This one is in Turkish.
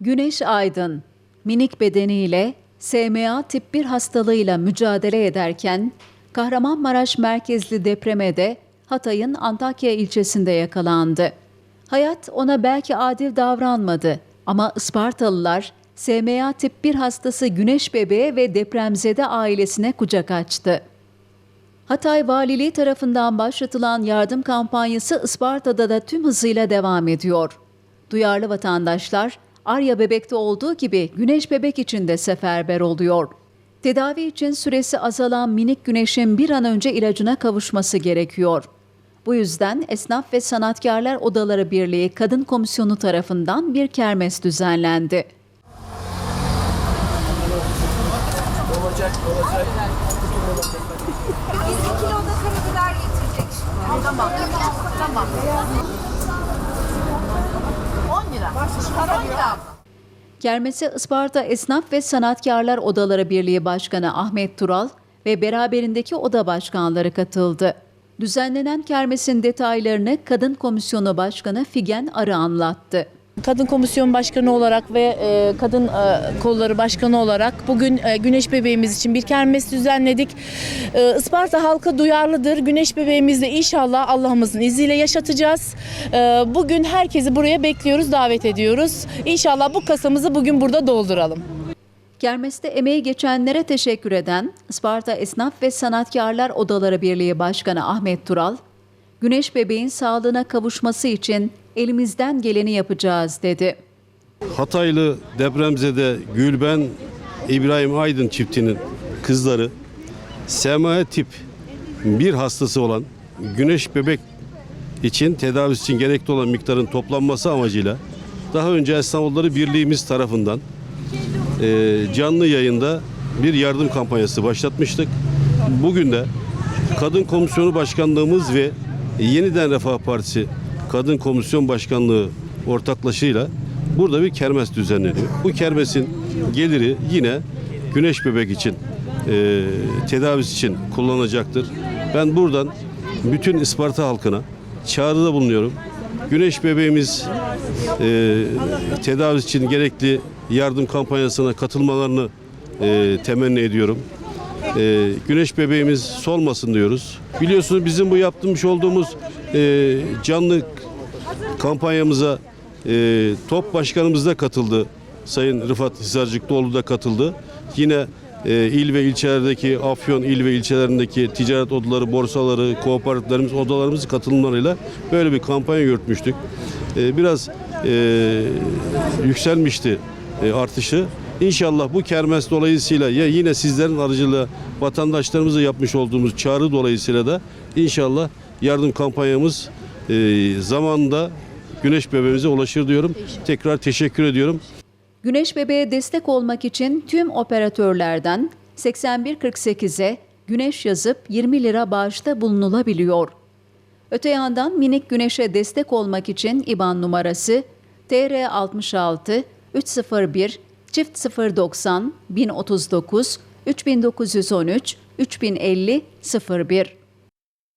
Güneş Aydın, minik bedeniyle SMA tip 1 hastalığıyla mücadele ederken Kahramanmaraş merkezli depreme de Hatay'ın Antakya ilçesinde yakalandı. Hayat ona belki adil davranmadı ama Ispartalılar SMA tip 1 hastası Güneş bebeğe ve depremzede ailesine kucak açtı. Hatay Valiliği tarafından başlatılan yardım kampanyası Isparta'da da tüm hızıyla devam ediyor. Duyarlı vatandaşlar Arya Bebek'te olduğu gibi Güneş Bebek için de seferber oluyor. Tedavi için süresi azalan minik güneşin bir an önce ilacına kavuşması gerekiyor. Bu yüzden Esnaf ve Sanatkarlar Odaları Birliği Kadın Komisyonu tarafından bir kermes düzenlendi. Biz bir kilo da karabiber getirecek şimdi. Tamam. Tamam. 10 lira. 10 lira. Kermese Isparta Esnaf ve Sanatkarlar Odaları Birliği Başkanı Ahmet Tural ve beraberindeki oda başkanları katıldı. Düzenlenen kermesin detaylarını Kadın Komisyonu Başkanı Figen Arı anlattı. Kadın Komisyon Başkanı olarak ve e, Kadın e, Kolları Başkanı olarak bugün e, Güneş Bebeğimiz için bir kermes düzenledik. E, Isparta halkı duyarlıdır. Güneş Bebeğimizi de inşallah Allah'ımızın izniyle yaşatacağız. E, bugün herkesi buraya bekliyoruz, davet ediyoruz. İnşallah bu kasamızı bugün burada dolduralım. Kermeste emeği geçenlere teşekkür eden Isparta Esnaf ve Sanatkarlar Odaları Birliği Başkanı Ahmet Tural, Güneş bebeğin sağlığına kavuşması için elimizden geleni yapacağız dedi. Hataylı depremzede Gülben İbrahim Aydın çiftinin kızları SMA tip bir hastası olan güneş bebek için tedavisi için gerekli olan miktarın toplanması amacıyla daha önce Esnafoğulları Birliğimiz tarafından e, canlı yayında bir yardım kampanyası başlatmıştık. Bugün de Kadın Komisyonu Başkanlığımız ve Yeniden Refah Partisi Kadın Komisyon Başkanlığı ortaklaşıyla burada bir kermes düzenleniyor. Bu kermesin geliri yine güneş bebek için e, tedavisi için kullanacaktır. Ben buradan bütün Isparta halkına çağrıda bulunuyorum. Güneş bebeğimiz e, tedavisi için gerekli yardım kampanyasına katılmalarını e, temenni ediyorum. E, güneş bebeğimiz solmasın diyoruz. Biliyorsunuz bizim bu yaptırmış olduğumuz e, canlı kampanyamıza e, TOP Başkanımız da katıldı. Sayın Rıfat Hisarcıklıoğlu da katıldı. Yine e, il ve ilçelerdeki Afyon il ve ilçelerindeki ticaret odaları, borsaları, kooperatiflerimiz, odalarımız katılımlarıyla böyle bir kampanya yürütmüştük. E, biraz e, yükselmişti e, artışı. İnşallah bu kermes dolayısıyla ya yine sizlerin aracılığıyla vatandaşlarımıza yapmış olduğumuz çağrı dolayısıyla da inşallah yardım kampanyamız e, zamanında güneş bebeğimize ulaşır diyorum. Tekrar teşekkür ediyorum. Güneş bebeğe destek olmak için tüm operatörlerden 8148'e güneş yazıp 20 lira bağışta bulunulabiliyor. Öte yandan minik güneşe destek olmak için IBAN numarası TR 66 301 çift 090 1039 3913 3050 01